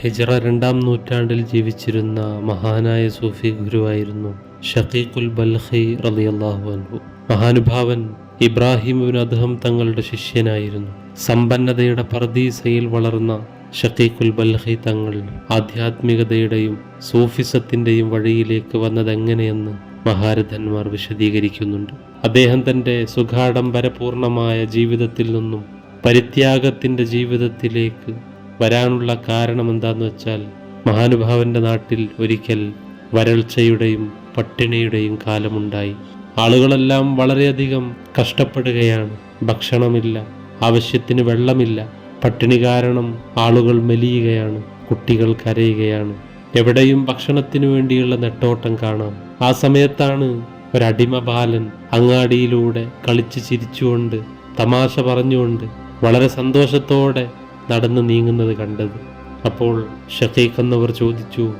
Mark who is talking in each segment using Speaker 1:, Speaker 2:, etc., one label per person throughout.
Speaker 1: ഹിജറ രണ്ടാം നൂറ്റാണ്ടിൽ ജീവിച്ചിരുന്ന മഹാനായ സൂഫി ഗുരുവായിരുന്നു ഷക്കീഖുൽ ബൽഖി റളിയല്ലാഹു അൻഹു. മഹാനുഭാവൻ ഇബ്രാഹിമുവിന് അദ്ദേഹം തങ്ങളുടെ ശിഷ്യനായിരുന്നു. സമ്പന്നതയുടെ പർദീസയിൽ വളർന്ന ഷക്കീഖുൽ ബൽഹി തങ്ങൾ ആധ്യാത്മികതയുടെയും സൂഫിസത്തിന്റെയും വഴിയിലേക്ക് വന്നതെങ്ങനെയെന്ന് മഹാരഥന്മാർ വിശദീകരിക്കുന്നുണ്ട്. അദ്ദേഹം തന്റെ സുഖാഡംബരപൂർണമായ ജീവിതത്തിൽ നിന്നും പരിത്യാഗത്തിന്റെ ജീവിതത്തിലേക്ക് വരാനുള്ള കാരണം എന്താന്ന് വെച്ചാൽ മഹാനുഭാവന്റെ നാട്ടിൽ ഒരിക്കൽ വരൾച്ചയുടെയും പട്ടിണിയുടെയും കാലമുണ്ടായി. ആളുകളെല്ലാം വളരെയധികം കഷ്ടപ്പെടുകയാണ്. ഭക്ഷണമില്ല ആവശ്യത്തിന് വെള്ളമില്ല. പട്ടിണി കാരണം ആളുകൾ മെലിയുകയാണ് കുട്ടികൾ കരയുകയാണ്. എവിടെയും ഭക്ഷണത്തിനു വേണ്ടിയുള്ള നെട്ടോട്ടം കാണാം. ആ സമയത്താണ് ഒരടിമ ബാലൻ അങ്ങാടിയിലൂടെ കളിച്ച് ചിരിച്ചുകൊണ്ട് തമാശ പറഞ്ഞുകൊണ്ട് വളരെ സന്തോഷത്തോടെ നടന്നു നീങ്ങുന്നത് കണ്ടത്. അപ്പോൾ ഷക്കീഖ് എന്നവർ ചോദിച്ചു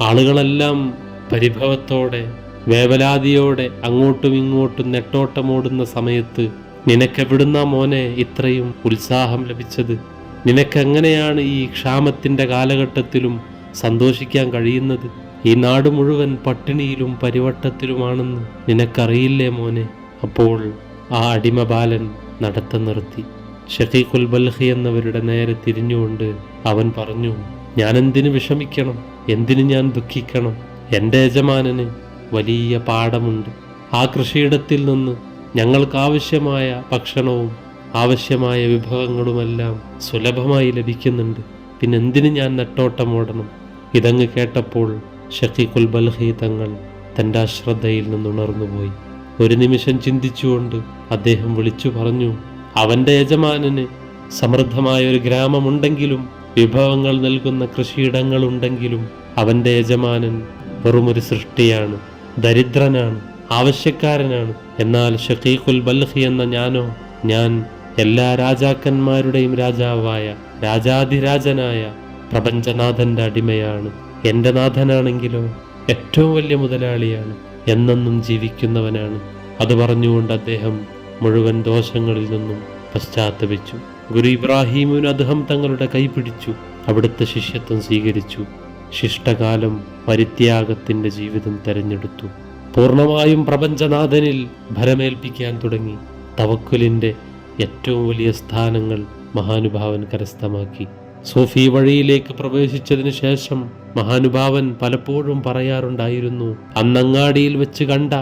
Speaker 1: ആളുകളെല്ലാം പരിഭവത്തോടെ വേവലാതിയോടെ അങ്ങോട്ടും ഇങ്ങോട്ടും നെട്ടോട്ടമോടുന്ന സമയത്ത് നിനക്കെവിടുന്ന മോനെ ഇത്രയും ഉത്സാഹം ലഭിച്ചത്? നിനക്കെങ്ങനെയാണ് ഈ ക്ഷാമത്തിന്റെ കാലഘട്ടത്തിലും സന്തോഷിക്കാൻ കഴിയുന്നത്? ഈ നാട് മുഴുവൻ പട്ടിണിയിലും പരിവട്ടത്തിലുമാണെന്ന് നിനക്കറിയില്ലേ മോനെ? അപ്പോൾ ആ അടിമ ബാലൻ നടത്തം നിർത്തി. ഷഫീഖുൽ ബൽഹി എന്നവരുടെ നേരെ തിരിഞ്ഞുകൊണ്ട് അവൻ പറഞ്ഞു ഞാൻ എന്തിനു വിഷമിക്കണം? എന്തിനു ഞാൻ ദുഃഖിക്കണം? എന്റെ യജമാനന് വലിയ പാടമുണ്ട് ആ കൃഷിയിടത്തിൽ നിന്ന് ഞങ്ങൾക്ക് ആവശ്യമായ ഭക്ഷണവും ആവശ്യമായ വിഭവങ്ങളുമെല്ലാം സുലഭമായി ലഭിക്കുന്നുണ്ട്. പിന്നെ എന്തിനു ഞാൻ നെട്ടോട്ടം ഓടണം? ഇതങ്ങ് കേട്ടപ്പോൾ ഷക്കീഖുൽ ബൽഹി തങ്ങൾ തന്റെ അശ്രദ്ധയിൽ നിന്നുണർന്നുപോയി. ഒരു നിമിഷം ചിന്തിച്ചുകൊണ്ട് അദ്ദേഹം വിളിച്ചു പറഞ്ഞു അവന്റെ യജമാനന് സമൃദ്ധമായ ഒരു ഗ്രാമമുണ്ടെങ്കിലും വിഭവങ്ങൾ നൽകുന്ന കൃഷിയിടങ്ങളുണ്ടെങ്കിലും അവന്റെ യജമാനൻ വെറുമൊരു സൃഷ്ടിയാണ് ദരിദ്രനാണ് ആവശ്യക്കാരനാണ്. എന്നാൽ ഷഖീഖുൽ ബൽഹി എന്ന ഞാനോ ഞാൻ എല്ലാ രാജാക്കന്മാരുടെയും രാജാവായ രാജാധിരാജനായ പ്രപഞ്ചനാഥന്റെ അടിമയാണ്. എന്റെ നാഥനാണെങ്കിലോ ഏറ്റവും വലിയ മുതലാളിയാണ് എന്നെന്നും ജീവിക്കുന്നവനാണ്. അത് പറഞ്ഞുകൊണ്ട് അദ്ദേഹം മുഴുവൻ ദോഷങ്ങളിൽ നിന്നും പശ്ചാത്തപിച്ചു. ഗുരു ഇബ്രാഹീമിന് അദ്ദേഹം തങ്ങളുടെ കൈപിടിച്ചു അവിടുത്തെ ശിഷ്യത്വം സ്വീകരിച്ചു. ശിഷ്ടകാലം പരിത്യാഗത്തിന്റെ ജീവിതം തെരഞ്ഞെടുത്തു. പൂർണമായും പ്രപഞ്ചനാഥനിൽ ഭരമേൽപ്പിക്കാൻ തുടങ്ങി. തവക്കുലിന്റെ ഏറ്റവും വലിയ സ്ഥാനങ്ങൾ മഹാനുഭാവൻ കരസ്ഥമാക്കി. സൂഫി വഴിയിലേക്ക് പ്രവേശിച്ചതിന് ശേഷം മഹാനുഭാവൻ പലപ്പോഴും പറയാറുണ്ടായിരുന്നു അന്നങ്ങാടിയിൽ വെച്ച് കണ്ട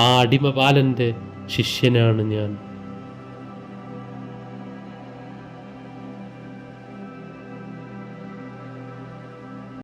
Speaker 1: ആ അടിമ ബാലന്റെ ശിഷ്യനാണ് ഞാൻ.